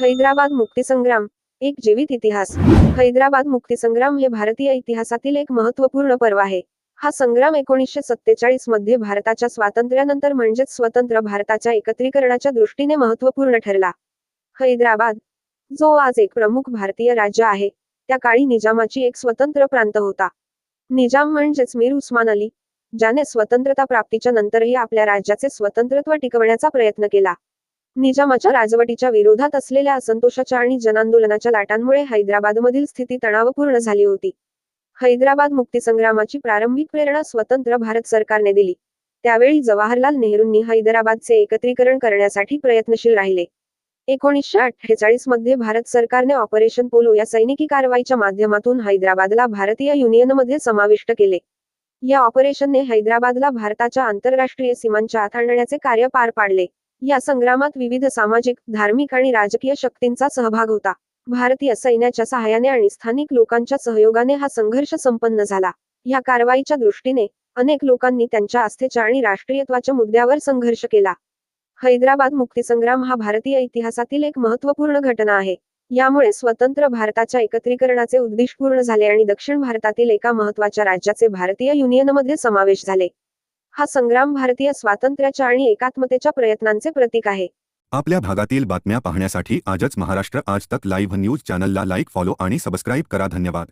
हैदराबाद मुक्तीसंग्राम एक जीवित इतिहास. हैदराबाद मुक्तीसंग्राम हे भारतीय इतिहासातील एक महत्त्वपूर्ण पर्व आहे. हा संग्राम एकोणीसशे सत्तेचाळीसमध्ये भारताच्या स्वातंत्र्यानंतर म्हणजेच स्वतंत्र भारताच्या एकत्रीकरणाच्या दृष्टीने महत्त्वपूर्ण ठरला. हैदराबाद जो आज एक प्रमुख भारतीय राज्य आहे त्या काळी निजामाची एक स्वतंत्र प्रांत होता. निजाम म्हणजेच मीर उस्मान अली ज्याने स्वतंत्रता प्राप्तीच्या नंतरही आपल्या राज्याचे स्वतंत्रत्व टिकवण्याचा प्रयत्न केला. निजामाच्या राजवटीच्या विरोधात असलेल्या असंतोषाच्या आणि जनांदोलनाच्या लाटांमुळे हैदराबादमधील स्थिती तणावपूर्ण झाली होती. हैदराबाद मुक्तीसंग्रामाची प्रारंभिक प्रेरणा स्वतंत्र भारत सरकारने दिली. त्यावेळी जवाहरलाल नेहरूंनी हैदराबादचे एकत्रीकरण करण्यासाठी प्रयत्नशील राहिले. एकोणीसशे अठ्ठेचाळीसमध्ये भारत सरकारने ऑपरेशन पोलो या सैनिकी कारवाईच्या माध्यमातून हैदराबादला भारतीय युनियनमध्ये समाविष्ट केले. या ऑपरेशनने हैदराबादला भारताच्या आंतरराष्ट्रीय सीमांच्या आत आणण्याचे कार्य पार पाडले. या संग्रामात विविध सामाजिक धार्मिक आणि राजकीय शक्तींचा सहभाग होता. भारतीय सैन्याच्या सहाय्याने आणि स्थानिक लोकांच्या सहयोगाने हा संघर्ष संपन्न झाला. या कारवाईच्या दृष्टीने अनेक लोकांनी त्यांच्या आस्थेच्या आणि राष्ट्रीयत्वाच्या मुद्द्यावर संघर्ष केला. हैदराबाद मुक्तीसंग्राम हा भारतीय इतिहासातील एक महत्त्वपूर्ण घटना आहे. यामुळे स्वतंत्र भारताच्या एकत्रीकरणाचे उद्दिष्ट पूर्ण झाले आणि दक्षिण भारतातील एका महत्त्वाच्या राज्याचे भारतीय युनियनमध्ये समावेश झाले. हा संग्राम भारतीय स्वातंत्र्याच्या आणि एकात्मतेच्या प्रयत्नांचे प्रतीक आहे. आपल्या भागातील बातम्या पाहण्यासाठी आजच महाराष्ट्र आज तक लाईव्ह न्यूज चॅनलला लाईक फॉलो आणि सबस्क्राईब करा. धन्यवाद.